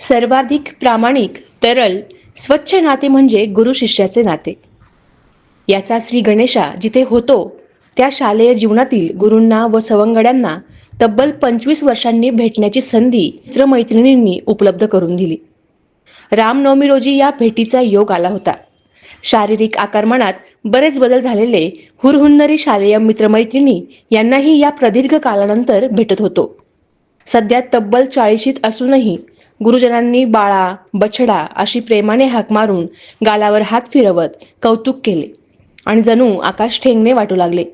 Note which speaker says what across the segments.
Speaker 1: सर्वाधिक प्रामाणिक तरल स्वच्छ नाते म्हणजे गुरु शिष्याचे नाते. याचा श्री गणेशा जिथे होतो त्या शालेय जीवनातील गुरूंना व सवंगड्यांना तब्बल पंचवीस वर्षांनी भेटण्याची संधी मित्रमैत्रिणींनी उपलब्ध करून दिली. रामनवमी रोजी या भेटीचा योग आला होता. शारीरिक आकारमानात बरेच बदल झालेले हुरहुन्नरी शालेय मित्रमैत्रिणी यांनाही या प्रदीर्घ कालानंतर भेटत होतो. सध्या तब्बल चाळीशीत असूनही गुरुजनांनी बाळा बछडा अशी प्रेमाने हाक मारून गालावर हात फिरवत कौतुक केले. आणि जणू आकाश ठेंगणे वाटू लागले.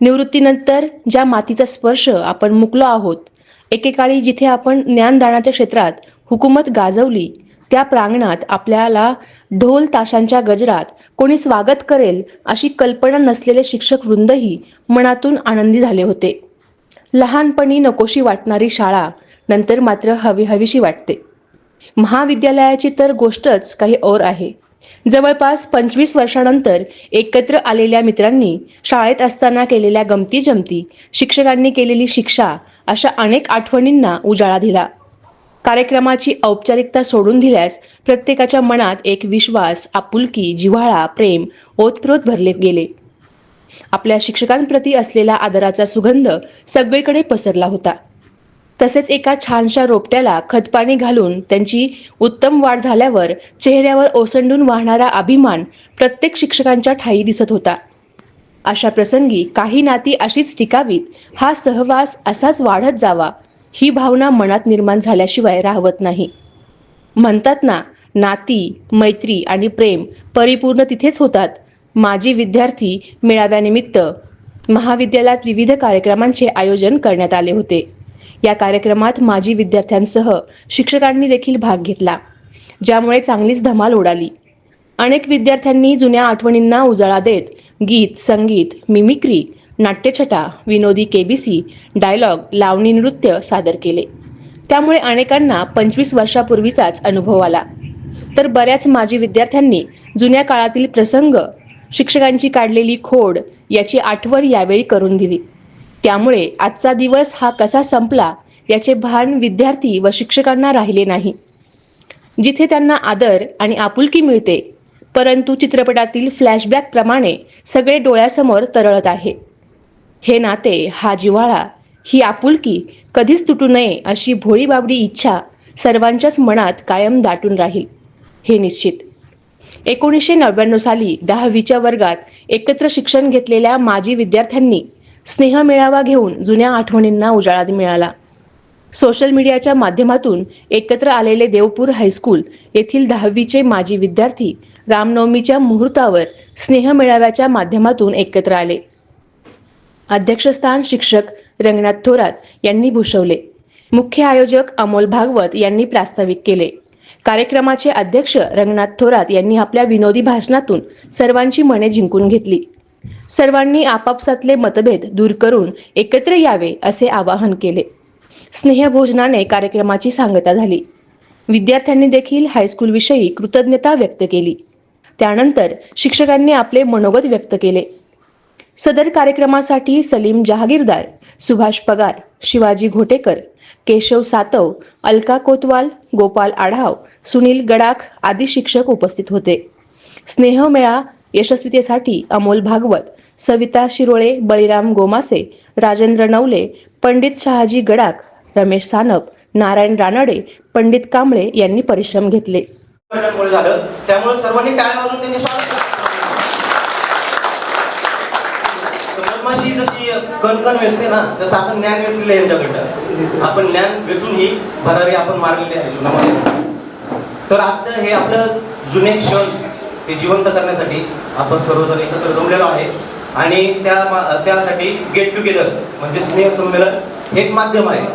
Speaker 1: निवृत्तीनंतर ज्या मातीचा स्पर्श आपण मुकलो आहोत एकेकाळी जिथे आपण ज्ञानदानाच्या क्षेत्रात हुकूमत गाजवली त्या प्रांगणात आपल्याला ढोल ताशांच्या गजरात कोणी स्वागत करेल अशी कल्पना नसलेले शिक्षक वृंदही मनातून आनंदी झाले होते. लहानपणी नकोशी वाटणारी शाळा नंतर मात्र हवी हवीशी वाटते. महाविद्यालयाची तर गोष्टच काही और आहे. जवळपास पंचवीस वर्षानंतर एकत्र आलेल्या मित्रांनी शाळेत असताना केलेल्या गमती जमती शिक्षकांनी केलेली शिक्षा अशा अनेक आठवणींना उजाळा दिला. कार्यक्रमाची औपचारिकता सोडून दिल्यास प्रत्येकाच्या मनात एक विश्वास आपुलकी जिव्हाळा प्रेम ओतप्रोत भरले गेले. आपल्या शिक्षकांप्रती असलेला आदराचा सुगंध सगळीकडे पसरला होता. तसेच एका छानशा रोपट्याला खतपाणी घालून त्यांची उत्तम वाढ झाल्यावर चेहऱ्यावर ओसंडून वाहणारा अभिमान प्रत्येक शिक्षकांच्या ठाई दिसत होता. अशा प्रसंगी काही नाती अशीच टिकावीत हा सहवास असाच वाढत जावा ही भावना मनात निर्माण झाल्याशिवाय राहवत नाही. म्हणतात ना नाती मैत्री आणि प्रेम परिपूर्ण तिथेच होतात. माजी विद्यार्थी मेळाव्यानिमित्त महाविद्यालयात विविध कार्यक्रमांचे आयोजन करण्यात आले होते. या कार्यक्रमात माजी विद्यार्थ्यांसह शिक्षकांनी देखील भाग घेतला. ज्यामुळे चांगलीच धमाल उडाली. अनेक विद्यार्थ्यांनी जुन्या आठवणींना उजाळा देत गीत संगीत मिमिक्री नाट्यछटा विनोदी केबीसी डायलॉग लावणी नृत्य सादर केले. त्यामुळे अनेकांना पंचवीस वर्षापूर्वीचाच अनुभव आला. तर बऱ्याच माजी विद्यार्थ्यांनी जुन्या काळातील प्रसंग शिक्षकांची काढलेली खोड याची आठवण यावेळी करून दिली. त्यामुळे आजचा दिवस हा कसा संपला याचे भान विद्यार्थी व शिक्षकांना राहिले नाही. जिथे त्यांना आदर आणि आपुलकी मिळते परंतु चित्रपटातील फ्लॅशबॅक प्रमाणे सगळे डोळ्यासमोर तरळत आहे. हे नाते हा जिव्हाळा ही आपुलकी कधीच तुटू नये अशी भोळी बाबडी इच्छा सर्वांच्याच मनात कायम दाटून राहील हे निश्चित. एकोणीसशे नव्याण्णव साली दहावीच्या वर्गात एकत्र शिक्षण घेतलेल्या माजी विद्यार्थ्यांनी स्नेह मेळावा घेऊन जुन्या आठवणींना उजाळा मिळाला. सोशल मीडियाच्या माध्यमातून एकत्र आलेले देवपूर हायस्कूल येथील दहावीचे माजी विद्यार्थी रामनवमीच्या मुहूर्तावर स्नेह मेळाव्याच्या माध्यमातून एकत्र आले. अध्यक्षस्थान शिक्षक रंगनाथ थोरात यांनी भूषवले. मुख्य आयोजक अमोल भागवत यांनी प्रास्ताविक केले. कार्यक्रमाचे अध्यक्ष रंगनाथ थोरात यांनी आपल्या विनोदी भाषणातून सर्वांची मने जिंकून घेतली. सर्वांनी आपापसातले मतभेद दूर करून एकत्र यावे असे आवाहन केले. स्नेहभोजनाने कार्यक्रमाची सांगता झाली. विद्यार्थ्यांनी देखील हायस्कूलविषयी कृतज्ञता व्यक्त केली. त्यानंतर शिक्षकांनी आपले मनोगत व्यक्त केले. सदर कार्यक्रमासाठी सलीम जहागीरदार सुभाष पगार शिवाजी घोटेकर केशव सातव अलका कोतवाल गोपाल आढाव सुनील गडाख आदी शिक्षक उपस्थित होते. स्नेहमेळा यशस्वीतेसाठी अमोल भागवत सविता शिरोळे बळीराम गोमासे राजेंद्र नवले पंडित शहाजी गडाख रमेश सानप नारायण रानडे पंडित कांबळे यांनी परिश्रम घेतले.
Speaker 2: त्यामुळे सर्वांनी टाळ्या वाजून त्यांनी स्वागत केलं. मधमाशी जशी कणकण वेचते ना तसं आपण ज्ञान वेचलेलं आहे यांच्याकडनं. आपण ज्ञान वेचून ही भरारी आपण मारलेली आहे जीवनामध्ये. तर आता हे आपलं जुने क्षण ते जिवंत करण्यासाठी आपण सर्वजण एकत्र जमलेलो आहे. आणि त्या त्यासाठी गेट टुगेदर म्हणजे स्नेह संमेलन हे एक माध्यम आहे.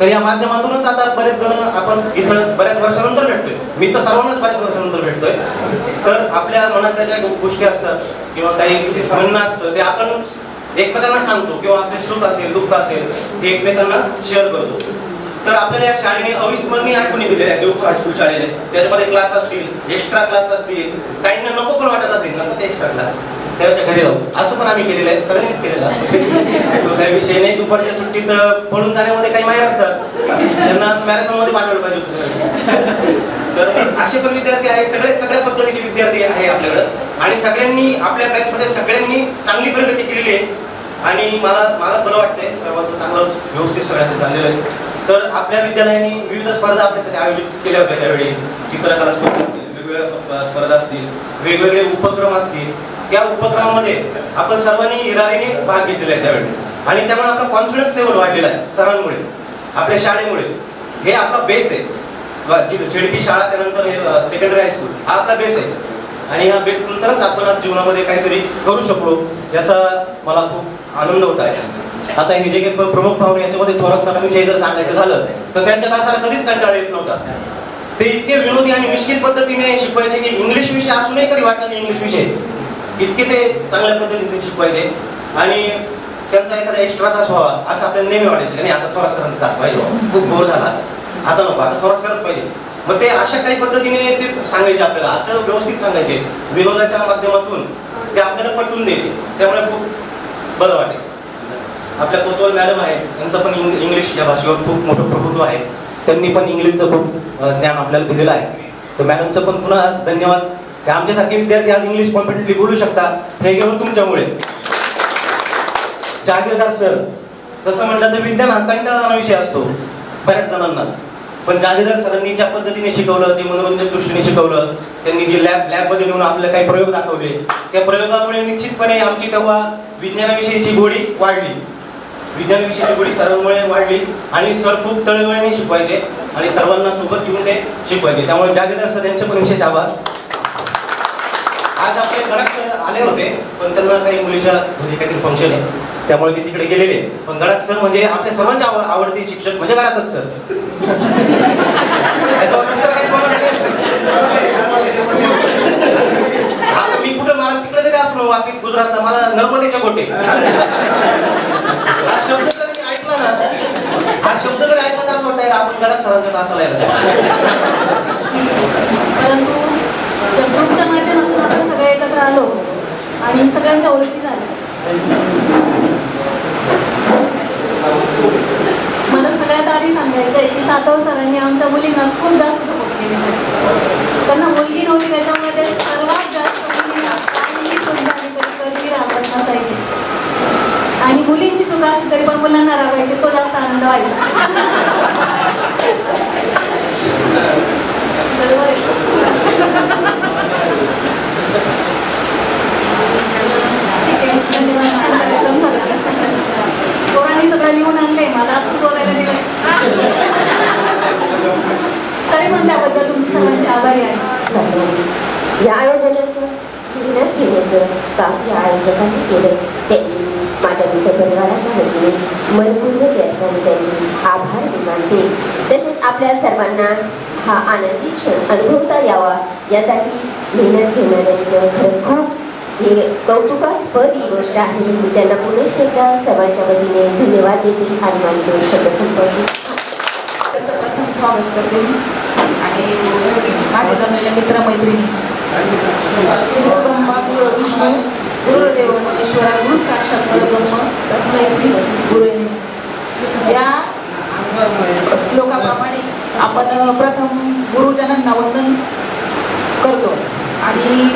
Speaker 2: तर या माध्यमातूनच आता बरेच जण आपण इथं बऱ्याच वर्षानंतर भेटतोय. मी तर सर्वांनाच बऱ्याच वर्षानंतर भेटतोय. तर आपल्या मनातल्या ज्या गोष्टी असतात किंवा काही म्हणणं असतं ते आपण एकमेकांना सांगतो किंवा आपले सुख असेल दुःख असेल हे एकमेकांना शेअर करतो. तर आपल्याला या शाळेने अविस्मरणीय आठवणी दिलेल्या आहेत. देवपूर हायस्कूल शाळेने. त्याच्यामध्ये क्लास असतील एक्स्ट्रा क्लास असतील. काहींना नको पण वाटत असेल नको ते एक्स्ट्रा क्लास त्याच्या घरी जाऊ. असं पण आम्ही केलेलं आहे. सगळ्यांनीच केलेलं असतो काही विषय नाही. दुपारच्या सुट्टीत पळून जाण्यामध्ये काही माहेर असतात. त्यांना मॅरेथॉनमध्ये पाठवलं पाहिजे तर असे पण विद्यार्थी आहे सगळे सगळ्या पद्धतीचे विद्यार्थी आहे आपल्याकडं. आणि सगळ्यांनी आपल्या बॅचमध्ये सगळ्यांनी चांगली प्रगती केलेली आहे. आणि मला मला बरं वाटतंय सर्वांचं चांगलं व्यवस्थित सगळ्यांचं चाललेलं आहे. तर आपल्या विद्यालयाने विविध स्पर्धा आपल्यासाठी आयोजित केल्या होत्या त्यावेळी. चित्रकला स्पर्धा असतील वेगवेगळ्या स्पर्धा असतील वेगवेगळे उपक्रम असतील. त्या उपक्रमामध्ये आपण सर्वांनी इरारीने भाग घेतलेला आहे त्यावेळी. आणि त्यामुळे आपला कॉन्फिडन्स लेवल वाढलेला आहे सरांमुळे आपल्या शाळेमुळे. हे आपला बेस आहे. झेडपी शाळा त्यानंतर हे सेकंडरी हायस्कूल हा आपला बेस आहे. आणि ह्या बेस नंतरच आपण आज जीवनामध्ये काहीतरी करू शकलो याचा मला खूप आनंद होत आहे. आता हे जे काही प्रमुख पाहुणे याच्यामध्ये थोरात सरांविषयी जर सांगायचं झालं तर त्यांच्या तासाला कधीच कंटाळा येत नव्हता. ते इतके विनोदी आणि मिश्किल पद्धतीने शिकवायचे की इंग्लिश विषय असूनही कधी वाटलं नाही इंग्लिश विषय. इतके ते चांगल्या पद्धतीने शिकवायचे. आणि त्यांचा एखादा एक्स्ट्रा तास व्हावा असं आपल्याला नेहमी वाटायचं की नाही आता थोडा सरांचा तास पाहिजे खूप बोर झाला. आता नको आता थोडा सरच पाहिजे. मग ते अशा काही पद्धतीने ते सांगायचे आपल्याला असं व्यवस्थित सांगायचे. विनोदाच्या माध्यमातून ते आपल्याला पटवून द्यायचे. त्यामुळे खूप बरं वाटायचं. आपल्या कोतवाल मॅडम आहे त्यांचं पण इंग इंग्लिश या भाषेवर खूप मोठं प्रभुत्व आहे. त्यांनी पण इंग्लिशचं खूप ज्ञान आपल्याला दिलेलं आहे. तर मॅडमचं पण पुन्हा धन्यवाद. आमच्यासारखे विद्यार्थी आज इंग्लिश कॉन्फिडेंटली बोलू शकतात हे केवळ तुमच्यामुळे. जागीरदार सर तसं म्हटलं तर विज्ञान हा कंटाळाना विषय असतो बऱ्याच जणांना. पण जागीरदार सरांनी ज्या पद्धतीने शिकवलं जे मनोरंजन दृष्टीने शिकवलं त्यांनी जे लॅब लॅबमध्ये नेऊन आपल्याला काही प्रयोग दाखवले त्या प्रयोगामुळे निश्चितपणे आमची तेव्हा विज्ञानाविषयीची गोडी वाढली. विज्ञानाविषयीची गोडी सरांमुळे वाढली आणि सर खूप तळमळीने शिकवायचे आणि सर्वांना सोबत घेऊन ते शिकवायचे. त्यामुळे जागीरदार सर यांचे पण विशेष आभार. आज आपले गडक सर आले होते पण त्यांना काही मुलीच्या घरी काहीतरी फंक्शन आहे. त्यामुळे ते तिकडे गेलेले पण गडक सर म्हणजे आपल्या सर्वांचे आव- आवडते शिक्षक म्हणजे गडकच सर आता मी कुठं मला तिकडे जरी असलो वापी गुजरातला मला नर्मदेच्या गोटे. हा शब्द जर मी ऐकला ना हा शब्द जर ऐकला तर असं वाटतं आपण गडक सरांचा तासाला यायला
Speaker 3: परंतु तर ग्रुपच्या माध्यमातून आपण सगळे एकत्र आलो आणि सगळ्यांच्या ओळखी झाल्या. मला सगळ्यात आधी सांगायचं आहे की सातव सरांनी आमच्या मुलींना खूप जास्त सपोर्ट केलेला आहे त्यांना मुलगी नव्हती त्याच्यामुळे ते सर्वात जास्त मुलींना काहीही चूक झाली तरी कधी राहत नसायचे आणि मुलींची चूक असली तरी पण मुलांना रागायचे तो जास्त आनंद व्हायचा बरोबर आहे ठीक आहे, धन्यवाद. छान कार्यक्रम झाला. पोरांनी सगळं लिहून आणले मला असंच बोलायला दिलं तरी पण त्याबद्दल तुमची सर्वांची आभारी आहे
Speaker 4: या आयोजनाचं मेहनत म्हणजे घेण्याचं काम ज्या आयोजकांनी केलं त्यांची माझ्या मित्रपरिवाराच्या वतीने मनपूर्वक या ठिकाणी त्यांचे आभार मानते. तसेच आपल्या सर्वांना हा आनंदी क्षण अनुभवता यावा यासाठी मेहनत घेणाऱ्यांचं खरंच खूप हे कौतुकास्पद ही गोष्ट आहे. मी त्यांना पुनश्च एकदा सर्वांच्या वतीने धन्यवाद देते आणि माझे दोन शब्द संपवते.
Speaker 5: त्याचं प्रथम स्वागत करते आणि माझे जमलेल्या मित्रमैत्रिणी. गुरु ब्रह्मा गुरु विष्णू गुरुदेव मनेश्वरा गुरु साक्षात परब्रह्म तस्मै श्री गुरुवे या श्लोकाप्रमाणे आपण प्रथम गुरुजनांना वंदन करतो. आणि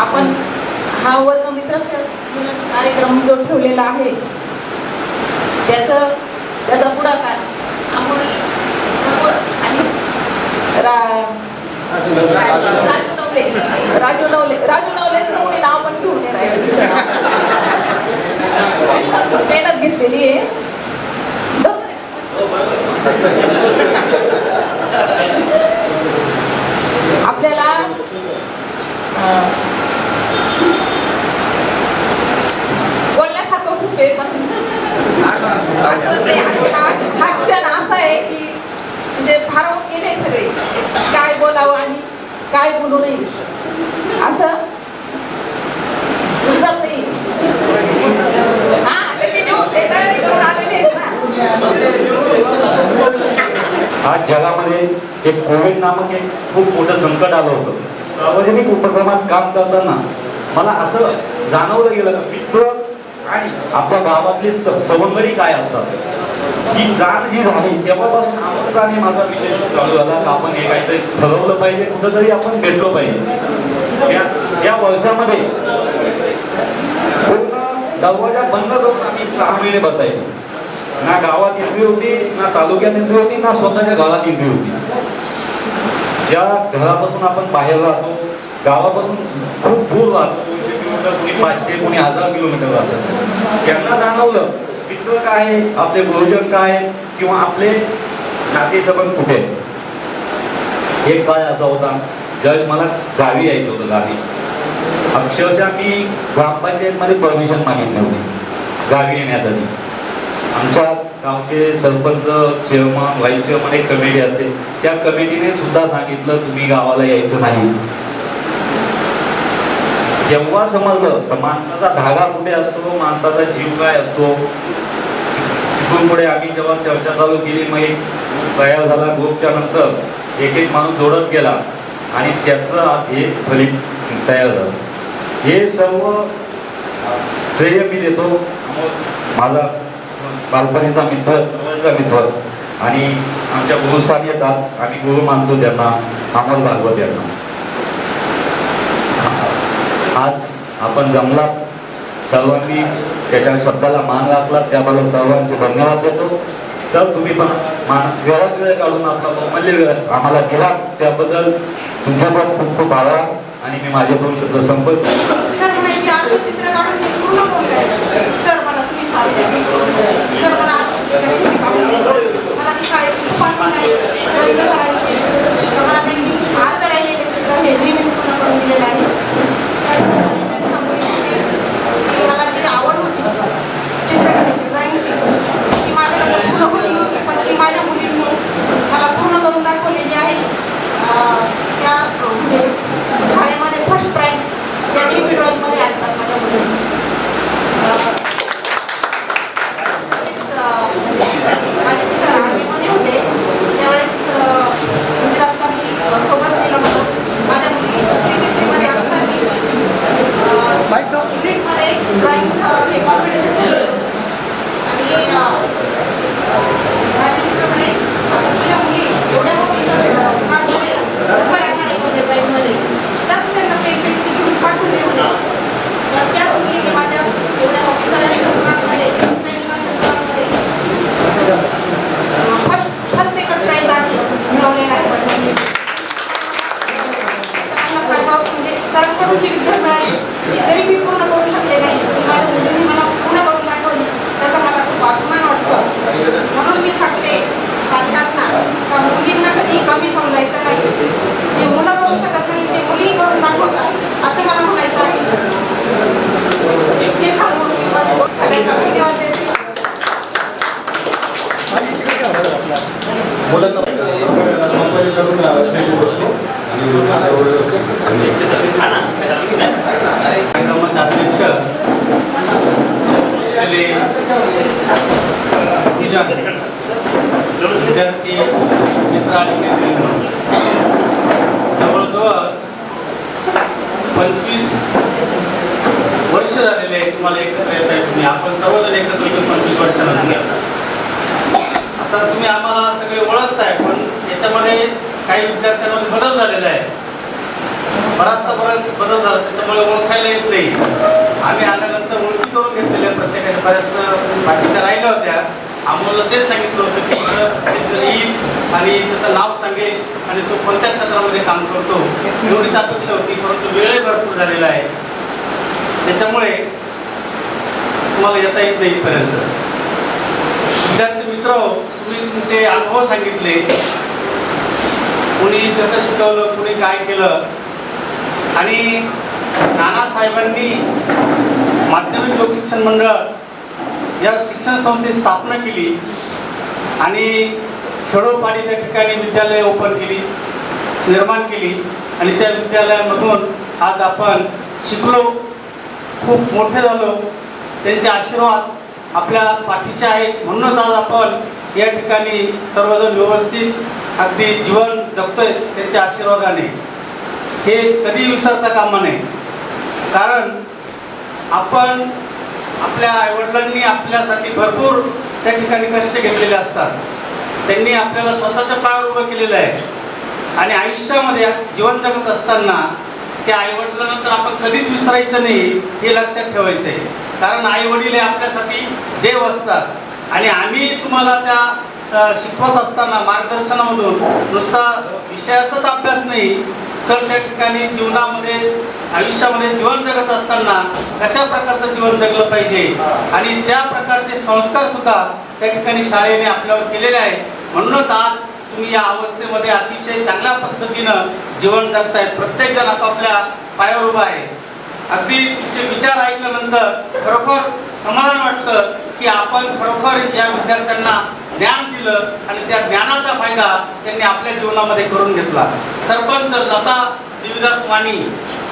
Speaker 5: आपण हा वर्ण मित्र मिलन कार्यक्रम जो ठेवलेला आहे त्याचं त्याचा पुढाकार आपण आणि रा नवले राजू नवले राजू नवलेचं कोणी नाव पण घेऊन मेहनत घेतलेली आहे. आपल्याला बोलण्यासारखं खूप आहे पण हा क्षण असा आहे की म्हणजे फार गेले सगळे. काय बोलावं आणि काय बोलू नये. असं? उचल नाही
Speaker 6: आज जगामध्ये एक कोविड नामक एक खूप मोठं संकट आलं होतं. सार्वजनिक उपक्रमात काम करताना मला असं जाणवलं गेलं मित्र आणि आपल्या गावातले स- काय असतात? ही जाण जी झाली तेव्हापासून आमच्याने माझा विषय चालू झाला का आपण हे काहीतरी ठरवलं पाहिजे कुठंतरी आपण भेटलो पाहिजे. या या वर्षामध्ये पूर्ण दरवाजा बंद करून आम्ही सहा महिने बसायचो. ना गावात एंट्री होती ना तालुक्यात एंट्री होती ना स्वतःच्या गावात एंट्री होती. ज्या घरापासून आपण बाहेर राहतो गावापासून खूप दूर राहतो दोनशे किलोमीटर कोणी पाचशे कोणी हजार किलोमीटर राहतो. त्यांना जाणवलं मित्र काय आहे, आपले गुरुजन काय आहे, किंवा आपले नातेसंबंध कुठे? आहेत. एक काळ असा होता? ज्यावेळेस मला गावी यायचं होतं गावी. अक्षरशः मी ग्रामपंचायतमध्ये परमिशन मागितली होती गावी येण्यासाठी. आमच्या गावचे सरपंच चेअरमन व्हाईस चेअरमन एक कमिटी असते. त्या कमिटीने सुद्धा सांगितलं तुम्ही गावाला यायचं नाही. जेव्हा समजलं तर माणसाचा धागा कुठे असतो? माणसाचा जीव काय असतो? तिथून पुढे आम्ही जेव्हा चर्चा चालू केली मग एक तयार झाला ग्रुपच्या नंतर एक एक माणूस जोडत गेला आणि त्याचं आज हे फलित तयार झालं. हे सर्व श्रेय मी देतो माझा बालपणीचा मित्र जवळचा मित्र. आणि आमच्या गुरुस्थानी येतात आम्ही गुरु मानतो त्यांना अमोल भागवत यांना आज आपण जमलात. सर्वांनी त्याच्या शब्दाला मान घातला त्याबद्दल सर्वांचे धन्यवाद देतो. सर तुम्ही पण मान वेळात वेळ काढून आपला बहुमूल्य वेळ आम्हाला दिला. त्याबद्दल तुमच्या पण खूप खूप आभार आणि मी माझे दोन शब्द संपर्क
Speaker 7: सर म्हणायचे चित्र पूर्ण मला तुम्ही साथ द्या सर मला आता चित्र काढून द्या मला ती शाळेत खूप आठवण आहे रंग करायचे तर मला त्यांनी अर्ध राहिलेले चित्र हे मी पूर्ण करून दिलेलं आहे त्यासाठी मी सांगू इच्छिते की मला जी आवड होती चित्रकलेची ड्रॉइंगची ती माझ्याकडे पूर्ण होती होती पण ती माझ्या मुलींनी मला पूर्ण करून दाखवलेली आहे अं, त्या अं, म्हणजे शाळेमध्ये फर्स्ट प्राईज या टी व्ही ड्रॉइंगमध्ये आणतात माझ्या मुलींनी अं, तेच, अं, माझे मित्र आर्मीमध्ये होते त्यावेळेस अं, गुजरातला मी अं, सोबत नेलं होतं माझ्या मुली दुसरी तिसरीमध्ये असताना युनिटमध्ये ड्रॉइंगचं हे कॉम्पिटिशन आणि अं, माझे मित्र म्हणे आता तुझ्या मुली एवढ्या ऑफिसर पाठवले उभं राहणार आहे म्हणजे ड्रॉइंगमध्ये तर तू त्यांना पेन पेन्सिल घेऊन पाठवून दे म्हणे तर त्याच मुलीने माझ्या एवढ्या ऑफिसरांच्या मुलांमध्ये सैनिकांच्या मुलांमध्ये फर्स्ट फर्स्ट सेकंड प्राईज आम्ही मिळवलेला आहे माझ्या मुलीने. सरांना सांगावंच म्हणजे सरांकडून जी विद्या मिळाली ती तरी मी पूर्ण करू शकले नाही ती माझ्या मुलीने मला पूर्ण करून दाखवली त्याचा मला खूप अभिमान वाटतो म्हणून मी सांगते पालकांना का मुलींना कधी कमी समजायचं नाही जे मुलं करू शकत नाही ते मुली करून दाखवतात असं मला म्हणायचं आहे हे सांगून मी माझ्या सगळ्यांना धन्यवाद देते
Speaker 8: कार्यक्रमाचे अध्यक्ष असलेले विद्यार्थी मित्र आणि मैत्रिणी. जवळजवळ पंचवीस वर्ष झालेले आहे तुम्हाला एकत्र येत आहे तुम्ही. आपण सर्वजण एकत्र येतो पंचवीस वर्षानंतर आता तुम्ही आम्हाला सगळे ओळखताय पण याच्यामध्ये काही विद्यार्थ्यांमध्ये बदल झालेला आहे. बराचसा बरं बदल झाला त्याच्यामुळे ओळखायला येत नाही. आम्ही आल्यानंतर ओळखी करून घेतलेल्या प्रत्येकाच्या बऱ्याच बाकीच्या राहिल्या होत्या. अमोलला तेच सांगितलं होतं की तिथं येईल आणि त्याचं नाव सांगेल आणि तो कोणत्या क्षेत्रामध्ये काम करतो एवढीच अपेक्षा होती परंतु वेळही भरपूर झालेला आहे. त्याच्यामुळे तुम्हाला येता येत नाही इथपर्यंत. विद्यार्थी मित्र तुम्ही तुमचे अनुभव सांगितले. कुणी कसं शिकवलं कुणी काय केलं. आणि नानासाहेबांनी माध्यमिक लोकशिक्षण मंडळ या शिक्षण संस्थेची स्थापना केली आणि खेडोपाडी त्या ठिकाणी विद्यालय ओपन केली निर्माण केली. आणि त्या विद्यालयामधून आज आपण शिकलो. खूप मोठे झालो. त्यांचे आशीर्वाद आपल्या पाठीशी आहेत. म्हणूनच आज आपण या ठिकाणी सर्वजण व्यवस्थित अगदी जीवन जगतोय त्यांच्या आशीर्वादाने. हे कधी विसरता कामा नये. कारण आपण आपल्या आईवडिलांनी आपल्यासाठी भरपूर त्या ठिकाणी कष्ट घेतलेले असतात. त्यांनी आपल्याला स्वतःच्या पायावर उभं केलेलं आहे. आणि आयुष्यामध्ये जीवन जगत असताना त्या आईवडिलांनंतर आपण कधीच विसरायचं नाही हे लक्षात ठेवायचं आहे कारण आईवडील हे आपल्यासाठी देव असतात. आणि आम्ही तुम्हाला त्या शिकवत असताना मार्गदर्शनामधून नुसता विषयाचाच अभ्यास नाही तर त्या ठिकाणी जीवनामध्ये आयुष्यामध्ये जीवन जगत असताना कशा प्रकारचं जीवन जगलं पाहिजे? आणि त्या प्रकारचे संस्कार सुद्धा त्या ठिकाणी शाळेने आपल्यावर केलेले आहे म्हणूनच आज तुम्ही या अवस्थेमध्ये अतिशय चांगल्या पद्धतीनं जीवन जगतायत. प्रत्येक जण आपापल्या पायावर उभा आहे. अगदी तुमचे विचार ऐकल्यानंतर खरोखर समाधान वाटतं की आपण खरोखर या विद्यार्थ्यांना ज्ञान दिलं आणि त्या ज्ञानाचा फायदा त्यांनी आपल्या जीवनामध्ये करून घेतला. सरपंच लता देवीदास मानी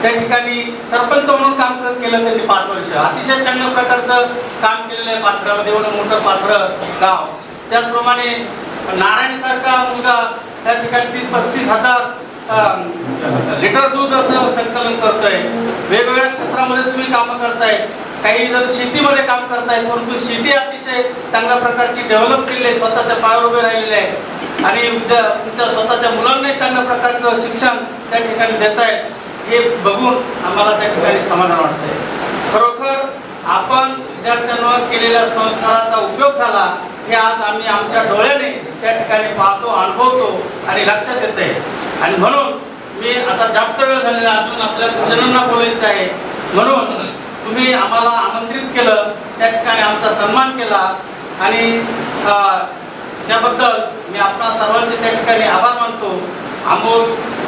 Speaker 8: त्या ठिकाणी सरपंच म्हणून काम केलं त्यांनी पाच वर्ष. अतिशय चांगल्या प्रकारचं काम केलेलं आहे पात्रामध्ये. एवढं मोठं पात्र गाव. त्याचप्रमाणे नारायणसारखा मुलगा त्या ठिकाणी तीस पस्तीस हजार लिटर दुधाचं संकलन करतोय. वेगवेगळ्या क्षेत्रामध्ये तुम्ही कामं करताय. काही जण शेतीमध्ये काम करताय परंतु शेती अतिशय चांगल्या प्रकारची डेव्हलप केली आहे. स्वतःच्या पायावर उभे राहिलेले आहे. आणि तुमच्या स्वतःच्या मुलांनाही चांगल्या प्रकारचं शिक्षण त्या ठिकाणी देत हे बघून आम्हाला त्या ठिकाणी समाधान वाटतंय. खरोखर आपण विद्यार्थ्यांवर केलेल्या संस्काराचा उपयोग झाला हे आज आम्ही आमच्या डोळ्याने त्या ठिकाणी पाहतो अनुभवतो आणि लक्षात येते आणि म्हणून मी आता जास्त वेळ झालेला अजून आपल्या गुरुजनांना बोलायचं आहे. म्हणून तुम्ही आम्हाला आमंत्रित केलं त्या ठिकाणी आमचा सन्मान केला आणि त्याबद्दल मी आपणा सर्वांचे त्या ठिकाणी आभार मानतो. अमोल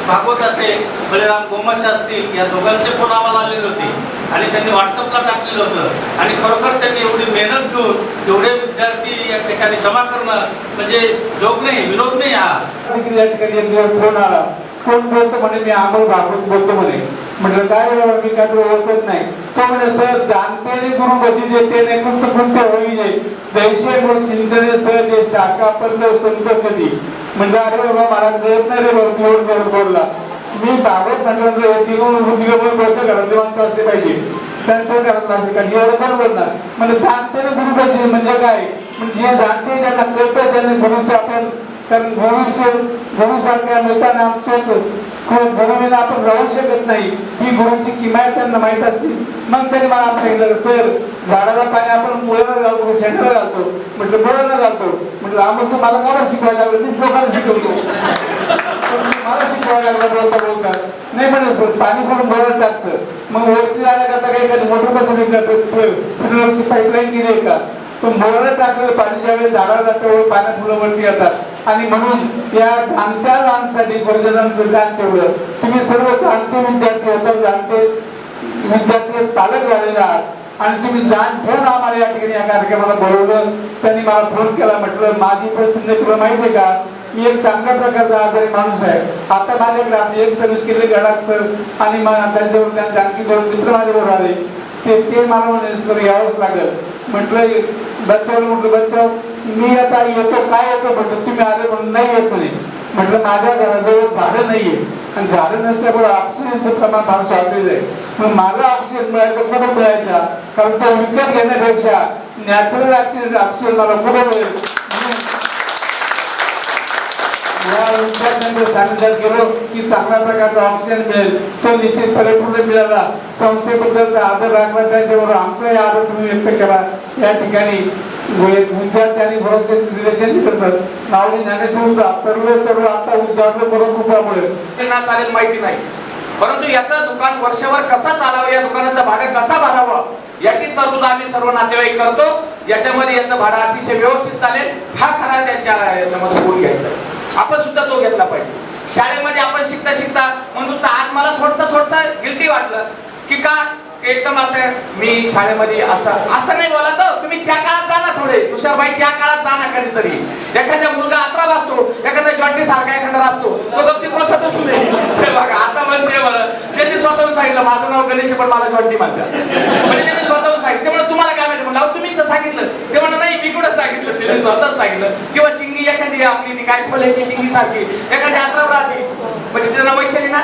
Speaker 8: भागवत असे बळीराम गोमश असतील या दोघांचे फोन आम्हाला आलेले होते. आणि त्यांनी व्हॉट्सअपला टाकलेलं होतं. आणि खरोखर त्यांनी एवढी मेहनत घेऊन एवढे विद्यार्थी या ठिकाणी जमा करणं म्हणजे जोक नाही विनोद नाही हा.
Speaker 9: या ठिकाणी फोन आला. कोण बोलतो म्हणे? मी अमोल भागवत बोलतो म्हणे. म्हटलं काय रे बाबा, मी काय तुला ओळखत नाही. तो म्हणे सर जाणते रे गुरु बची देते ते नाही कुंत होई जे. जैसे गुरु सिंचने सर जे शाखा परलव संत कधी म्हणजे अरे बाबा मला कळत नाही रे बाबा तू एवढं करत बोलला. मी भागवत म्हटलं दिगं दिगंबर बोलचं घरातले माणसं असले पाहिजे. त्यांचं घरातलं असेल कारण एवढं कोण बोलणार? म्हणजे जाणते रे गुरु बची म्हणजे काय? म्हणजे जे जाणते त्यांना कळतं त्यांनी गुरुचं आपण कारण भविष्य गुरुसारख्या मिळताना आमचंच गुरुविना आपण राहू शकत नाही ही गुरुची किमयात त्यांना माहीत असते मग त्यांनी मला असं सांगितलं सर झाडाला पाणी आपण मुळाला घालतो शेंडाला घालतो म्हटलं मुळाला घालतो म्हटलं आम्हाला तू मला का शिकवायला लागलं तीच लोकांना शिकवतो मला शिकवायला लागलं बोलता बोलता नाही म्हणे सर पाणी पण मुळाला टाकतं मग वरती जाण्याकरता काही मोठं मोटर बसवली का पाईपलाईन केली का पण मुळाला टाकलेलं पाणी ज्यावेळेस झाडा जातं वेळी पाण्यात फुलं वरती येतात. आणि म्हणून या जाणत्या माणसासाठी गुरुजनांचं ज्ञान ठेवलं तुम्ही सर्व जाणते विद्यार्थी होता जाणते विद्यार्थी पालक झालेले आहात. आणि तुम्ही जाण ठेवून आम्हाला या ठिकाणी या कार्यक्रमाला बोलवलं. त्यांनी मला फोन केला म्हटलं माझी परिस्थिती तुला माहिती आहे का? मी एक चांगल्या प्रकारचा आजारी माणूस आहे. आता माझ्याकडे आपली एक सर्व्हिस केली गडाख सर आणि त्यांच्यावर त्यांची दोन मित्र माझ्याबरोबर आले. ते ते मला म्हणे सर यावंच लागेल. म्हटलं बच्चावर म्हटलं बच्चा मी आता येतो काय येतो? म्हटलं तुम्ही आले म्हणून नाही येत म्हणे. म्हटलं माझ्या घराजवळ झाडं नाहीये. आणि झाडं नसल्यामुळे ऑक्सिजनचं प्रमाण फार शॉर्टेज आहे. मग मला ऑक्सिजन मिळायचं कुठं मिळायचा? कारण तो विकत घेण्यापेक्षा नॅचरल ऑक्सिजन ऑक्सिजन मला कुठं मिळेल? या विद्यार्थ्यांच्या सानिध्यात गेलो की चांगल्या प्रकारचा ऑक्सिजन मिळेल. तो निश्चित परिपूर्ण मिळाला. संस्थेबद्दलचा आदर राखला. त्याच्याबरोबर आमचाही आदर तुम्ही व्यक्त केला या ठिकाणी विद्यार्थ्यांनी बरोबर दिले कसं नावडी ज्ञानेश्वर तरुण तरुण आता उद्यापन करून कृपामुळे
Speaker 10: त्यांना चालेल माहिती नाही. परंतु याचं दुकान वर्षभर कसा चालावं या दुकानाचं भाडं कसा भरावा याची तरतूद आम्ही सर्व नातेवाईक करतो. याच्यामध्ये याचं भाडं अतिशय व्यवस्थित चालेल. हा खरा त्यांच्या याच्यामध्ये गुण घ्यायचा आपण सुद्धा तो घेतला पाहिजे. शाळेमध्ये आपण शिकता शिकता म्हणून आज मला थोडसा थोडसा गिल्टी वाटलं की का? एकदम असं मी शाळेमध्ये असं असं नाही बोला तर हो, तुम्ही त्या काळात जा ना थोडे. तुषारबाई त्या काळात जा ना कधीतरी. एखाद्या मुलगा अत्रा वाचतो एखाद्या जॉन्टी सारखा एखादा असतो तो गपचिप बसत असू नये बघा आता म्हणते मला त्यांनी स्वतःहून सांगितलं माझं नाव गणेश पण मला जॉन्टी म्हणतात म्हणजे त्यांनी स्वतः सांगितलं त्यामुळे तुम्हाला काय माहिती म्हणलं अहो तुम्हीच तर सांगितलं. ते म्हणलं नाही मी कुठं सांगितलं त्यांनी स्वतःच सांगितलं. किंवा चिंगी एखादी आपली काय खोल्याची चिंगी सारखी एखादी अत्रावर राहते. म्हणजे तिचं नाव वैशाली ना?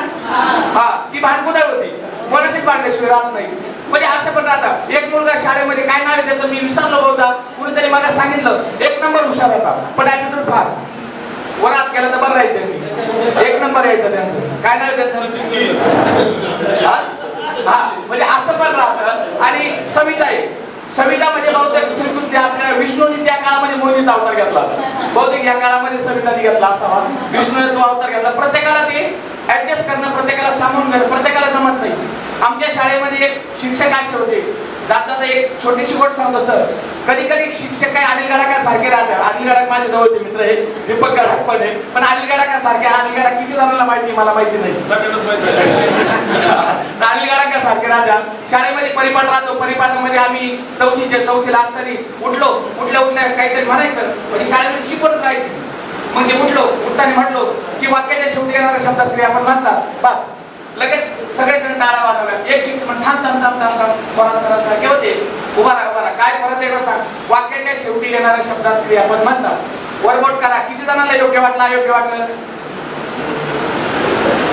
Speaker 10: हा ती भानकुदाय होती. कोणाशी पाडल्याशिवाय राहत नाही. म्हणजे असं पण राहतं. एक मुलगा शाळेमध्ये काय नाव आहे त्याचं? मी विसरलो बहुधा. कुणीतरी मला सांगितलं. एक नंबर हुशार होता पण ऍटिट्यूड फार. वरात केला तर बरं राहील त्यांनी. एक नंबर यायचं त्यांचं. काय नाव आहे त्याचं? हा? हा म्हणजे असं पण राहतं. आणि सविता आहे सविता म्हणजे बहुतेक श्रीकृष्ण आपल्या विष्णूने त्या काळामध्ये मोहिनीचा अवतार घेतला. बहुतेक या काळामध्ये सविताने घेतला असावा. विष्णूने तो अवतार घेतला. प्रत्येकाला ते ऍडजस्ट करणं प्रत्येकाला सामावून घेणं प्रत्येकाला जमत नाही. आमच्या शाळेमध्ये एक शिक्षक असे होते. जात जाता एक छोटीशी गोष्ट सांगतो सर. कधी कधी शिक्षक काही अनिल गडाका सारखे राहतात. अनिल गडाक माझे जवळचे मित्र आहे दीपक गडाक पण आहे पण अनिल गडाका सारखे अनिल गडाक किती जणांना माहिती मला माहिती नाही. अनिल गडाका सारखे राहतात. शाळेमध्ये परिपाठ राहतो. परिपाठामध्ये आम्ही चौथीचे चौथीला असताना उठलो. उठल्या उठल्या काहीतरी म्हणायचं. म्हणजे शाळेमध्ये शिकवत राहायची. मग ते उठलो. उठताना म्हटलो की वाक्याच्या शेवटी येणाऱ्या शब्दास्त्री आपण म्हणतात. बस. लगेच सगळेजण टाळा वाजवल्या. एक शिक्षक म्हण थांब थांब थांब थांब थांब थोडा सरा सारखे होते उभा राहा उभा राहा. काय परत एकदा सांग? वाक्याच्या शेवटी येणाऱ्या शब्दास्त्री आपण म्हणतात. वरबोट करा. किती जणांना योग्य वाटलं अयोग्य वाटलं?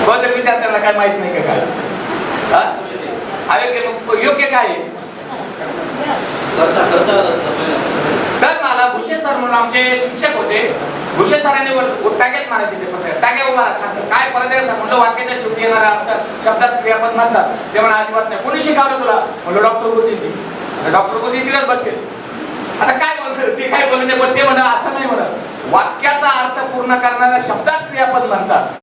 Speaker 10: बहुतेक विद्यार्थ्यांना काय माहीत नाही का काय? अयोग्य योग्य काय आहे?
Speaker 2: करता करता.
Speaker 10: तर मला भुसे सर म्हणून आमचे शिक्षक होते. भुसे सरांनी टाक्यात मारायचे ते फक्त टाक्या उभा सांगतात काय परत एकदा सांग म्हणलं वाक्याच्या शेवटी येणारा अर्थ शब्दास क्रियापद म्हणतात. ते म्हणा अजिबात नाही. कोणी शिकवलं तुला? म्हणलं डॉक्टर गुरुजींनी. डॉक्टर गुरुजी तिलाच बसेल. आता काय बोलणार? ते काय बोलले पण ते म्हणा असं नाही म्हणत. वाक्याचा अर्थ पूर्ण करणाऱ्या शब्दास क्रियापद म्हणतात.